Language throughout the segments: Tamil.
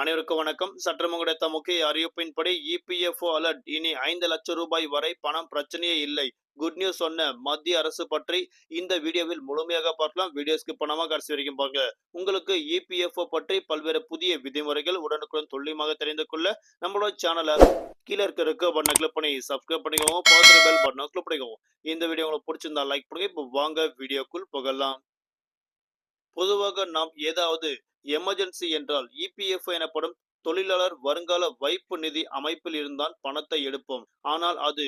அனைவருக்கும் வணக்கம். சற்று கிடைத்த முக்கிய அறிவிப்பின்படி இபிஎஃப்ஓ அலர்ட். இனி ஐந்து லட்சம் ரூபாய் வரை பணம் பிரச்சனையே இல்லை. குட் நியூஸ் சொன்ன மத்திய அரசு பற்றி இந்த வீடியோவில் முழுமையாக பார்க்கலாம். வீடியோஸ்க்கு பணமாக கடைசி வரைக்கும் பாருங்க. உங்களுக்கு இபிஎஃப்ஓ பற்றி பல்வேறு புதிய விதிமுறைகள் உடனுக்குடன் துல்லியமாக தெரிந்து கொள்ள நம்மளோட சேனலை கீழே இருக்க இருக்க பண்ண கிளிக் பண்ணி சப்ஸ்கிரைப் பண்ணிக்கோங்க. பக்கத்துல பெல் பட்டனை கிளிக் பண்ணிக்கோங்க. இந்த வீடியோ உங்களுக்கு பிடிச்சிருந்தா லைக் பண்ணுங்க. இப்போ வாங்க வீடியோக்குள் புகழலாம் பொதுவாக நாம் ஏதாவது எமர்ஜென்சி என்றால் இபிஎஃப் எனப்படும் தொழிலாளர் வருங்கால வைப்பு நிதி அமைப்பில் இருந்தால் பணத்தை எடுப்போம். ஆனால் அது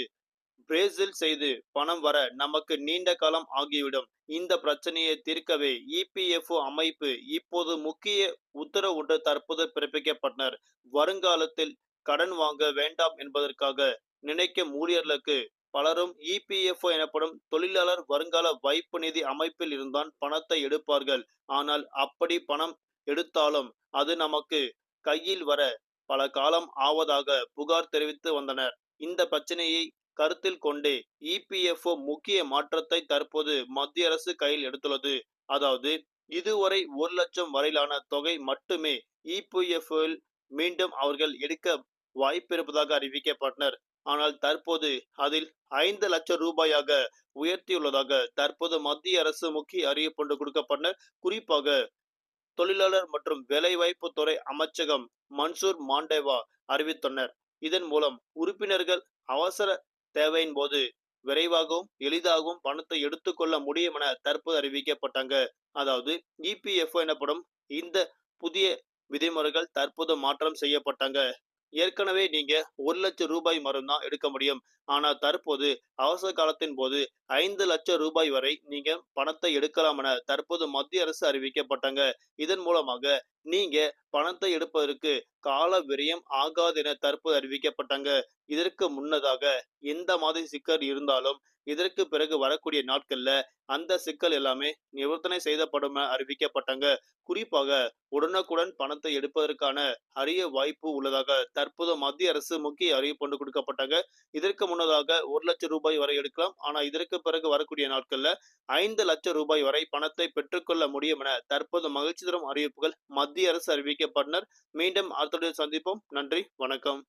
பிரேசில் செய்து பணம் வர நமக்கு நீண்ட காலம் ஆகிவிடும். இந்த பிரச்சனையை தீர்க்கவே இபிஎஃப்ஓ அமைப்பு இப்போது முக்கிய உத்தரவு ஒன்று தற்போது பிறப்பிக்கப்பட்டனர். வருங்காலத்தில் கடன் வாங்க வேண்டாம் என்பதற்காக நினைக்கும் ஊழியர்களுக்கு பலரும் இபிஎஃப்ஓ எனப்படும் தொழிலாளர் வருங்கால வைப்பு நிதி அமைப்பில் இருந்தான் பணத்தை எடுப்பார்கள். ஆனால் அப்படி பணம் எடுத்தாலும் அது நமக்கு கையில் வர பல காலம் ஆவதாக புகார் தெரிவித்து வந்தனர். இந்த பிரச்சனையை கருத்தில் கொண்டு இபிஎஃப்ஓ முக்கிய மாற்றத்தை தற்போது மத்திய அரசு கையில் எடுத்துள்ளது. அதாவது இதுவரை ஒரு லட்சம் வரையிலான தொகை மட்டுமே இபிஎஃப்ஓவில் மீண்டும் அவர்கள் எடுக்க வாய்ப்பிருப்பதாக அறிவிக்கப்பட்டனர். ஆனால் தற்போது அதில் ஐந்து லட்சம் ரூபாயாக உயர்த்தியுள்ளதாக தற்போது மத்திய அரசு முக்கிய அறிவிப்பு கொடுக்கப்பட்டனர். குறிப்பாக தொழிலாளர் மற்றும் வேலைவாய்ப்பு துறை அமைச்சகம் மன்சூர் மாண்டேவா அறிவித்தனர் இதன் மூலம் உறுப்பினர்கள் அவசர தேவையின் போது விரைவாகவும் எளிதாகவும் பணத்தை எடுத்துக்கொள்ள முடியும் என தற்போது அறிவிக்கப்பட்டாங்க. அதாவது இபிஎஃப்ஓ எனப்படும் இந்த புதிய விதிமுறைகள் தற்போது மாற்றம் செய்யப்பட்டாங்க. ஏற்கனவே நீங்க ஒரு லட்சம் ரூபாய் மரம் தான் எடுக்க முடியும். ஆனா தற்போது அவசர காலத்தின் போது ஐந்து லட்சம் ரூபாய் வரை நீங்க பணத்தை எடுக்கலாம் என தற்போது மத்திய அரசு அறிவிக்கப்பட்டாங்க. இதன் மூலமாக நீங்க பணத்தை எடுப்பதற்கு கால விரயம் ஆகாது என தற்போது அறிவிக்கப்பட்டாங்க. இதற்கு முன்னதாக எந்த மாதிரி சிக்கல் இருந்தாலும் இதற்கு பிறகு வரக்கூடிய நாட்கள்ல அந்த சிக்கல் எல்லாமே நிவர்த்தனை செய்தப்படும் அறிவிக்கப்பட்டாங்க. குறிப்பாக உடனுக்குடன் பணத்தை எடுப்பதற்கான அரிய வாய்ப்பு உள்ளதாக தற்போது மத்திய அரசு முக்கிய அறிவிப்பு கொண்டு கொடுக்கப்பட்டாங்க. இதற்கு முன்னதாக ஒரு லட்சம் ரூபாய் வரை எடுக்கலாம். ஆனா இதற்கு பிறகு வரக்கூடிய நாட்கள்ல ஐந்து லட்சம் ரூபாய் வரை பணத்தை பெற்றுக்கொள்ள முடியும் என தற்போது மகிழ்ச்சி தரும் அறிவிப்புகள் மத்திய அரசு அறிவிக்கப்பட்டனர். மீண்டும் அடுத்த சந்திப்போம். நன்றி. வணக்கம்.